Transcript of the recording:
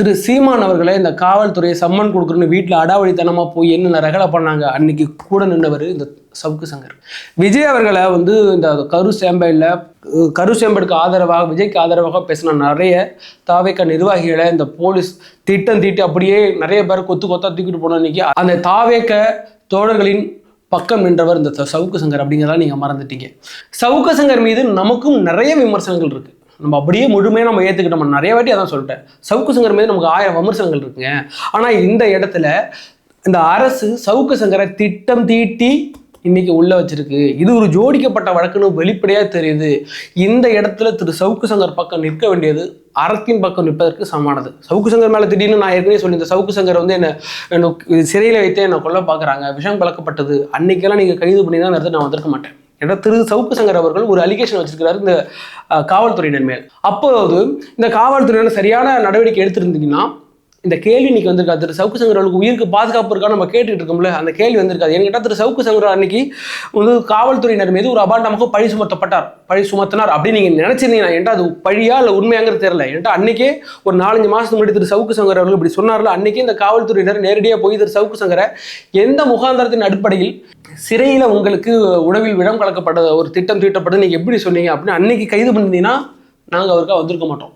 திரு சீமான் அவர்களை இந்த காவல்துறையை சம்மன் கொடுக்குறன்னு வீட்டில் அடாவடித்தனமாக போய் என்னென்ன ரகலை பண்ணாங்க? அன்னைக்கு கூட நின்றவர் இந்த சவுக்கு சங்கர். விஜய் அவர்களை வந்து இந்த கரு சேம்பையில் கரு சேம்படுக்கு ஆதரவாக விஜய்க்கு ஆதரவாக பேசின நிறைய தாவேக்க நிர்வாகிகளை இந்த போலீஸ் திட்டம் தீட்டி அப்படியே நிறைய பேர் கொத்து கொத்தா தூக்கிட்டு போன அன்னைக்கு அந்த தாவேக்க தோழர்களின் பக்கம் நின்றவர் இந்த சவுக்கு சங்கர் அப்படிங்கிறத நீங்கள் மறந்துட்டீங்க. சவுக்கு சங்கர் மீது நமக்கும் நிறைய விமர்சனங்கள் இருக்குது நம்ம அப்படியே முழுமையாக நம்ம ஏற்றுக்கிட்டோம் நிறைய வாட்டி அதான் சொல்லிட்டேன். சவுக்கு சங்கர் மீது நமக்கு ஆயிரம் விமர்சனங்கள் இருக்குங்க. ஆனால் இந்த இடத்துல இந்த அரசு சவுக்கு சங்கரை திட்டம் தீட்டி இன்னைக்கு உள்ள வச்சிருக்கு. இது ஒரு ஜோடிக்கப்பட்ட வழக்குன்னு வெளிப்படையாக தெரியுது. இந்த இடத்துல திரு சவுக்கு சங்கர் பக்கம் நிற்க வேண்டியது அறத்தின் பக்கம் நிற்பதற்கு சமானது சவுக்கு சங்கர் மேலே திடீர்னு நான் ஏற்கனவே சொல்லியிருந்தேன் இந்த சவுக்கு சங்கர் வந்து என்ன என்ன சிறையில் வைத்தே என்னை கொல்ல பார்க்குறாங்க. விஷம் பழக்கப்பட்டது அன்னைக்கெல்லாம் நீங்கள் கைது பண்ணி தான் நான் வந்திருக்க மாட்டேன். ஏன்னா திரு சவுக்கு சங்கர் அவர்கள் ஒரு அலிகேஷன் வச்சிருக்கிறாரு இந்த காவல்துறையினர் மேல். அப்போது இந்த காவல்துறையினர் சரியான நடவடிக்கை எடுத்திருந்தீங்கன்னா இந்த கேள்வி இன்னைக்கு வந்திருக்காது திரு சவுக்கு சங்கர் உயிருக்கு பாதுகாப்பு இருக்கா நம்ம கேட்டுட்டு இருக்கோம்ல. அந்த கேள்வி வந்திருக்காது. என்கிட்ட திரு சவுக்கு சங்கரா அன்னைக்கு வந்து காவல்துறையினர் மீது ஒரு அபாண்டமாக பழி சுமத்தப்பட்டார். பழி சுமத்தினார் அப்படின்னு நீங்கள் நினச்சிருந்தீங்கன்னா என்கிட்ட அது பழியா இல்லை உண்மையாங்கிறது தெரியல. என்கிட்ட அன்னைக்கே ஒரு நாலஞ்சு மாசத்துக்கு முன்னாடி திரு சவுக்கு சங்கர் அவர்கள் இப்படி சொன்னார்ல அன்னைக்கே இந்த காவல்துறையினர் நேரடியாக போய் திரு சவுக்கு சங்கரை எந்த முகாந்திரத்தின் அடிப்படையில் சிறையில் உங்களுக்கு உணவில் விடம் கலக்கப்பட்ட ஒரு திட்டம் தீட்டப்பட்டது நீங்கள் எப்படி சொன்னீங்க அப்படின்னு அன்னைக்கு கைது பண்ணிங்கன்னா நாங்கள் அவருக்கா வந்திருக்க மாட்டோம்.